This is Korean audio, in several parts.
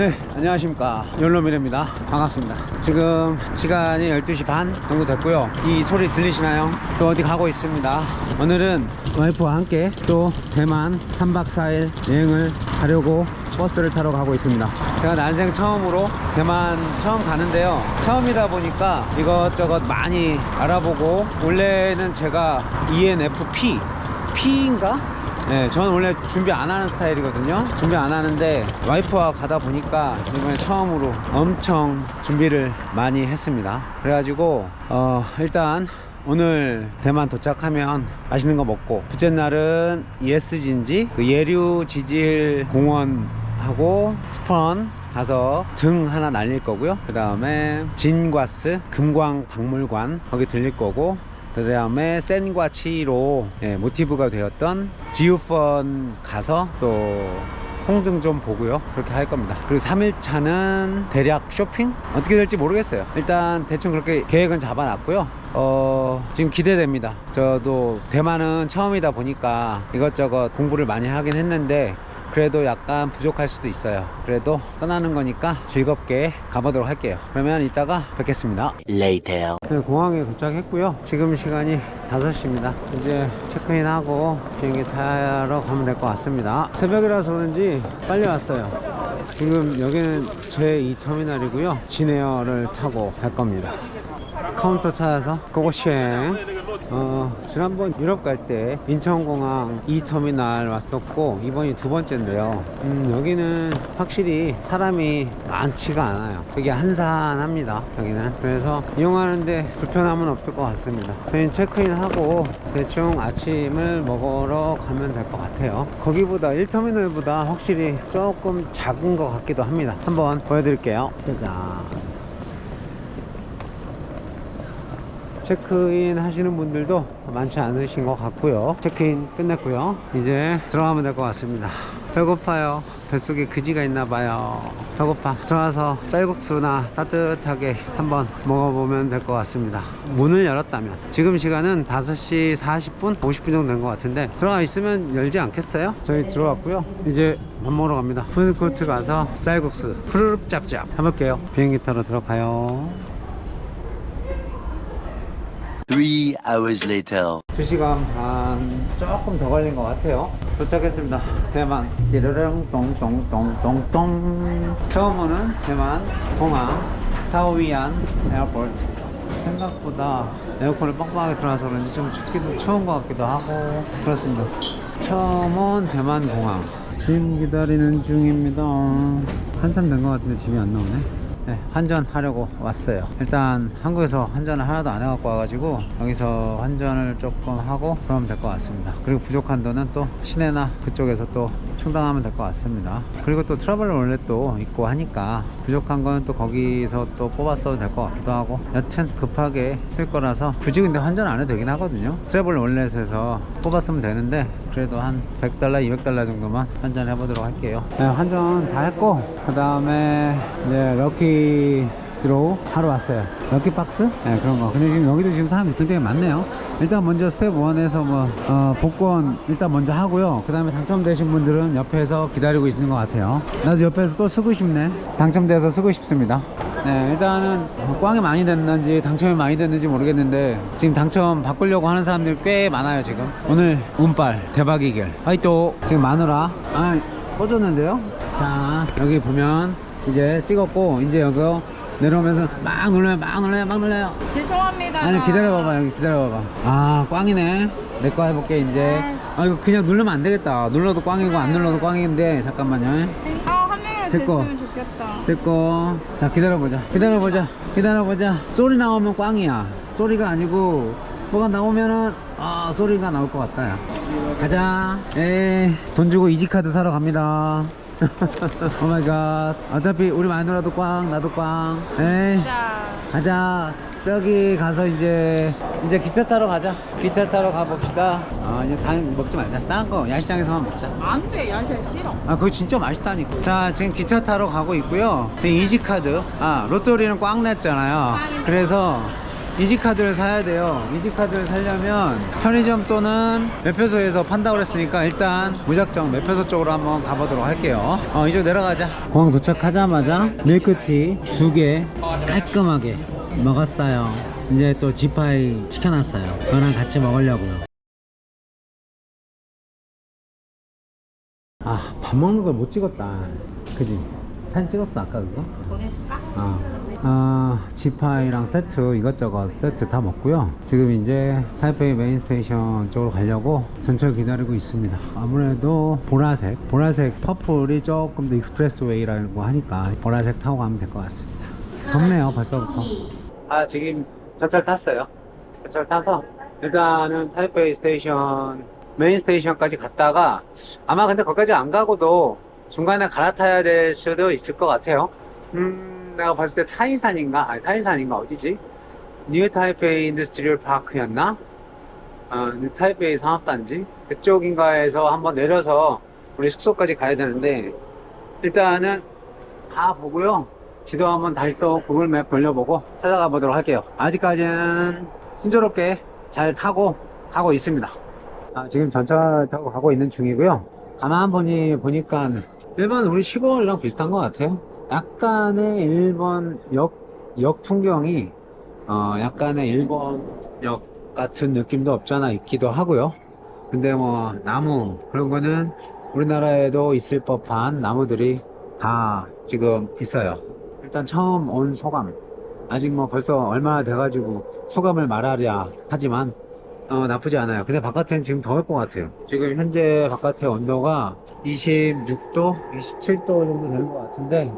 네, 안녕하십니까. 욜로미래입니다. 반갑습니다. 지금 시간이 12시 반 정도 됐고요. 이 소리 들리시나요? 또 어디 가고 있습니다. 오늘은 와이프와 함께 또 대만 3박 4일 여행을 하려고 버스를 타러 가고 있습니다. 제가 난생 처음으로 대만 처음 가는데요. 처음이다 보니까 이것저것 많이 알아보고 원래는 제가 ENFP P인가? 네, 저는 원래 준비 안 하는 스타일이거든요. 준비 안 하는데 와이프와 가다 보니까 이번에 처음으로 엄청 준비를 많이 했습니다. 그래가지고 어, 일단 오늘 대만 도착하면 맛있는 거 먹고 둘째 날은 예스진지 그 예류 지질 공원하고 스펀 가서 등 하나 날릴 거고요. 그 다음에 진과스 금광 박물관 거기 들릴 거고 그 다음에 센과 치로 예, 모티브가 되었던 지우펀 가서 또 홍등 좀 보고요. 그렇게 할 겁니다. 그리고 3일차는 대략 쇼핑? 어떻게 될지 모르겠어요. 일단 대충 그렇게 계획은 잡아놨고요. 어, 지금 기대됩니다. 저도 대만은 처음이다 보니까 이것저것 공부를 많이 하긴 했는데 그래도 약간 부족할 수도 있어요. 그래도 떠나는 거니까 즐겁게 가보도록 할게요. 그러면 이따가 뵙겠습니다. Later. 네, 공항에 도착했고요. 지금 시간이 5시입니다. 이제 체크인하고 비행기 타러 가면 될 것 같습니다. 새벽이라서 그런지 빨리 왔어요. 지금 여기는 제2터미널이고요. 진에어를 타고 갈 겁니다. 카운터 찾아서 고고시행 어, 지난번 유럽 갈 때 인천공항 2터미널 왔었고 이번이 두 번째인데요. 음, 여기는 확실히 사람이 많지가 않아요. 되게 한산합니다 여기는. 그래서 이용하는데 불편함은 없을 것 같습니다. 저희는 체크인하고 대충 아침을 먹으러 가면 될 것 같아요. 거기보다 1터미널보다 확실히 조금 작은 것 같기도 합니다. 한번 보여드릴게요. 짜잔 체크인 하시는 분들도 많지 않으신 것 같고요. 체크인 끝냈고요. 이제 들어가면 될 것 같습니다. 배고파요. 뱃속에 그지가 있나 봐요. 배고파. 들어가서 쌀국수나 따뜻하게 한번 먹어보면 될 것 같습니다. 문을 열었다면. 지금 시간은 5시 40분 50분 정도 된 것 같은데 들어가 있으면 열지 않겠어요? 저희 들어왔고요. 이제 밥 먹으러 갑니다. 푸드코트 가서 쌀국수 푸르륵 짭짭 해볼게요. 비행기 타러 들어가요 Three hours later. 2시간 반 조금 더 걸린 것 같아요. 도착했습니다. 대만. 띠르릉 똥똥똥똥똥 처음 오는 대만 공항 타오위안 에어포트. 생각보다 에어컨을 빵빵하게 틀어놔서 그런지 좀 춥기도 추운 것 같기도 하고 그렇습니다. 처음 온 대만 공항 짐 기다리는 중입니다. 한참 된 것 같은데 짐이 안 나오네 네, 환전 하려고 왔어요. 일단 한국에서 환전을 하나도 안 해갖고 와가지고 여기서 환전을 조금 하고 그러면 될 것 같습니다. 그리고 부족한 돈은 또 시내나 그쪽에서 또 충당하면 될 것 같습니다. 그리고 또 트러블 원래 또 있고 하니까 부족한 거는 또 거기서 또 뽑았어도 될 것 같기도 하고 여튼 급하게 쓸 거라서 굳이 근데 환전 안 해도 되긴 하거든요. 트러블 원let에서 뽑았으면 되는데 그래도 한 100달러, 200달러 정도만 환전해 보도록 할게요. 네, 환전 다 했고 그 다음에 이제 럭키 드로우 하러 왔어요. 럭키 박스? 네, 그런 거. 근데 지금 여기도 지금 사람이 굉장히 많네요. 일단 먼저 스텝 1에서 뭐 어, 복권 일단 먼저 하고요. 그 다음에 당첨되신 분들은 옆에서 기다리고 있는 것 같아요. 나도 옆에서 또 쓰고 싶네. 당첨돼서 쓰고 싶습니다. 네, 일단은 꽝이 많이 됐는지 당첨이 많이 됐는지 모르겠는데 지금 당첨 바꾸려고 하는 사람들이 꽤 많아요 지금. 오늘 운빨 대박이길 하이또 지금 마누라. 아 꺼졌는데요? 자 여기 보면 이제 찍었고 이제 여기 내려오면서 막 눌러요 막 눌러요 막 눌러요. 죄송합니다. 아니 기다려봐봐 여기 기다려봐봐. 아 꽝이네. 내 거 해볼게 이제. 아 이거 그냥 누르면 안 되겠다. 눌러도 꽝이고 안 눌러도 꽝인데 잠깐만요. 아, 한 명이라도 제 거. 좋겠다. 제거 자 기다려보자. 기다려보자. 기다려보자. 소리 나오면 꽝이야. 소리가 아니고 뭐가 나오면은 아 소리가 나올 것 같다 야. 가자. 에 돈 주고 이지카드 사러 갑니다. 오 마이 갓 어차피 우리 마누라도 꽝 나도 꽝. 에이 자, 가자. 저기 가서 이제 이제 기차 타러 가자 기차 타러 가봅시다 아 이제 단 먹지 말자 다른 거 야시장에서만 먹자 안 돼. 야식 싫어. 아 그거 진짜 맛있다니까 자 지금 기차 타러 가고 있고요 지금 이지카드 아 로또리는 꽝 냈잖아요 그래서 이지카드를 사야 돼요. 이지카드를 사려면 편의점 또는 매표소에서 판다고 그랬으니까 일단 무작정 매표소 쪽으로 한번 가보도록 할게요. 어, 이쪽 내려가자. 공항 도착하자마자 밀크티 두 개 깔끔하게 먹었어요. 이제 또 지파이 시켜놨어요. 그거랑 같이 먹으려고요. 아, 밥 먹는 걸 못 찍었다. 그지? 사진 찍었어, 아까 그거? 보내줄까? 아, 아, 지파이랑 세트 이것저것 세트 다 먹고요. 지금 이제 타이페이 메인 스테이션 쪽으로 가려고 전철 기다리고 있습니다. 아무래도 보라색, 보라색 퍼플이 조금 더 익스프레스웨이라고 하니까 보라색 타고 가면 될 것 같습니다. 덥네요, 벌써부터. 아, 지금 전철 탔어요. 전철 타서 일단은 타이페이 스테이션 메인 스테이션까지 갔다가 아마 근데 거기까지 안 가고도 중간에 갈아타야 될 수도 있을 것 같아요. 음, 내가 봤을 때 타이산인가? 아니, 타이산인가? 어디지? 뉴 타이페이 인더스트리얼 파크였나? 어, 뉴 타이페이 상업단지? 그쪽인가에서 한번 내려서 우리 숙소까지 가야 되는데, 일단은 가보고요. 지도 한번 다시 또 구글맵 돌려보고 찾아가 보도록 할게요. 아직까지는 순조롭게 잘 타고 가고 있습니다. 아, 지금 전철 타고 가고 있는 중이고요. 가만 보니 보니까 일반 우리 시골이랑 비슷한 것 같아요. 약간의 일본 역, 역 풍경이 어, 약간의 일본 역 같은 느낌도 없잖아 있기도 하고요. 근데 뭐 나무 그런 거는 우리나라에도 있을 법한 나무들이 다 지금 있어요. 일단 처음 온 소감. 아직 뭐 벌써 얼마나 돼가지고 소감을 말하랴 하지만 어, 나쁘지 않아요. 근데 바깥에는 지금 더울 것 같아요. 지금 현재 바깥의 온도가 26도, 27도 정도 되는 것 같은데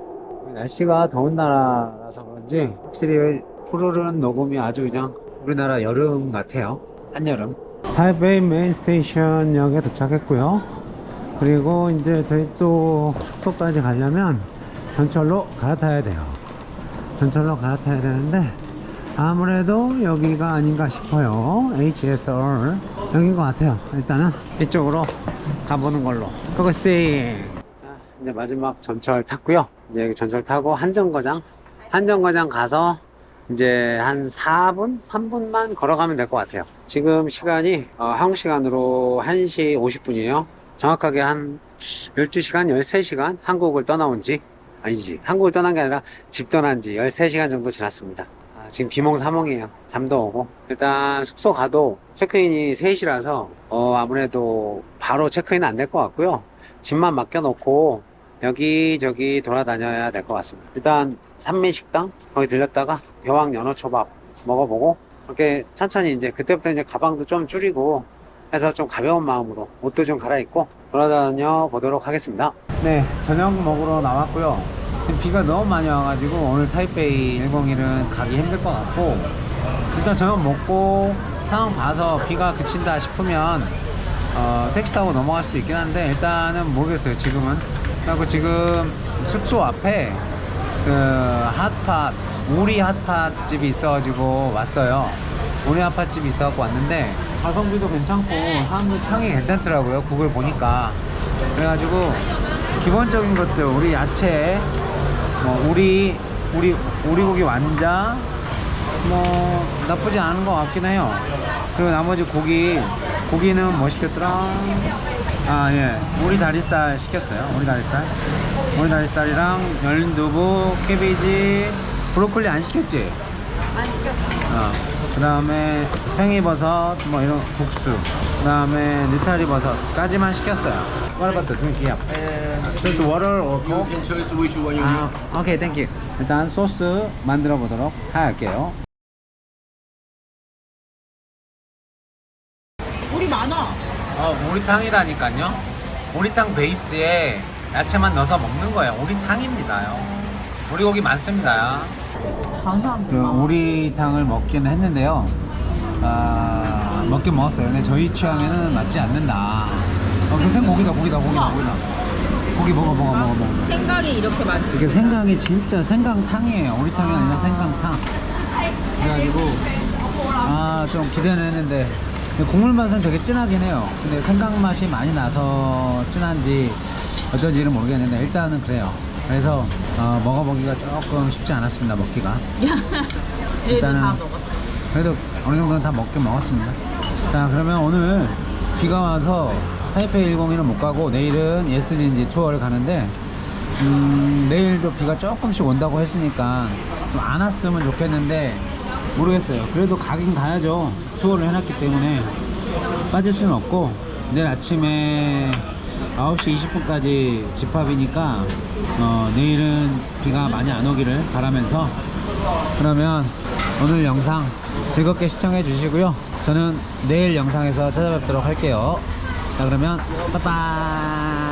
날씨가 더운 나라라서 그런지 확실히 푸르른 녹음이 아주 그냥 우리나라 여름 같아요. 한여름. 타이베이 메인 스테이션역에 도착했고요. 그리고 이제 저희 또 숙소까지 가려면 전철로 갈아타야 돼요. 전철로 갈아타야 되는데 아무래도 여기가 아닌가 싶어요. HSR 여긴 것 같아요. 일단은 이쪽으로 가보는 걸로. 그것이 이제 마지막 전철 탔고요. 이제 전철 타고 한정거장 한정거장 가서 이제 한 4분, 3분만 걸어가면 될 것 같아요. 지금 시간이 어, 한국 시간으로 1시 50분이에요. 정확하게 한 12시간, 13시간 한국을 떠나온 지 아니지 한국을 떠난 게 아니라 집 떠난 지 13시간 정도 지났습니다. 아, 지금 비몽사몽이에요. 잠도 오고. 일단 숙소 가도 체크인이 3시라서 어, 아무래도 바로 체크인 안 될 것 같고요. 집만 맡겨놓고 여기저기 돌아다녀야 될 것 같습니다. 일단 산미식당 거기 들렸다가 여왕 연어초밥 먹어보고 이렇게 천천히 이제 그때부터 이제 가방도 좀 줄이고 해서 좀 가벼운 마음으로 옷도 좀 갈아입고 돌아다녀 보도록 하겠습니다. 네, 저녁 먹으러 나왔고요. 비가 너무 많이 와가지고 오늘 타이페이 101은 가기 힘들 것 같고 일단 저녁 먹고 상황 봐서 비가 그친다 싶으면 어, 택시 타고 넘어갈 수도 있긴 한데 일단은 모르겠어요 지금은 그리고 지금 숙소 앞에 그 핫팟 우리 핫팟 집이 있어가지고 왔어요 우리 핫팟 집이 있어갖고 왔는데 가성비도 괜찮고 사람들 평이 괜찮더라고요 구글 보니까 그래가지고 기본적인 것들 우리 야채 뭐 우리 우리 오리고기 완자 뭐 나쁘지 않은 것 같긴 해요. 그리고 나머지 고기 고기는 뭐 시켰더라? 아 예, 오리 다리살 시켰어요. 오리 다리살, 오리 다리살이랑 열두부, 캐비지, 브로콜리 안 시켰지? 안 시켰어. 어. 그 다음에 팽이버섯 뭐 이런 국수 그 다음에 느타리 버섯까지만 시켰어요 What about the drink here? Just water or coke? can choose which one you 아, 오케이 땡큐 일단 소스 만들어 보도록 할게요 우리 많아. 어, 오리탕이라니까요 오리탕 베이스에 야채만 넣어서 먹는 거예요 오리탕입니다요 오리고기 많습니다. 저 오리탕을 먹기는 했는데요. 아, 먹긴 먹었어요. 근데 저희 취향에는 맞지 않는다. 어, 그 생, 고기다, 고기다, 고기다, 고기다. 고기 먹어, 먹어, 먹어, 먹어. 생각이 이렇게 많지. 이게 생강이 진짜 생강탕이에요. 오리탕이 아니라 생강탕. 그래가지고, 아, 좀 기대는 했는데, 국물 맛은 되게 진하긴 해요. 근데 생강 맛이 많이 나서 진한지 어쩐지는 모르겠는데, 일단은 그래요. 그래서, 어, 먹어보기가 조금 쉽지 않았습니다, 먹기가. 얘도 일단은 다 먹었어. 그래도 어느 정도는 다 먹긴 먹었습니다. 자, 그러면 오늘 비가 와서 타이페이 101은 못 가고 내일은 예스진지 투어를 가는데 음, 내일도 비가 조금씩 온다고 했으니까 좀 안 왔으면 좋겠는데 모르겠어요. 그래도 가긴 가야죠. 투어를 해놨기 때문에 빠질 수는 없고 내일 아침에 9시 20분까지 집합이니까 어, 내일은 비가 많이 안 오기를 바라면서 그러면 오늘 영상 즐겁게 시청해 주시고요. 저는 내일 영상에서 찾아뵙도록 할게요. 자 그러면 빠빠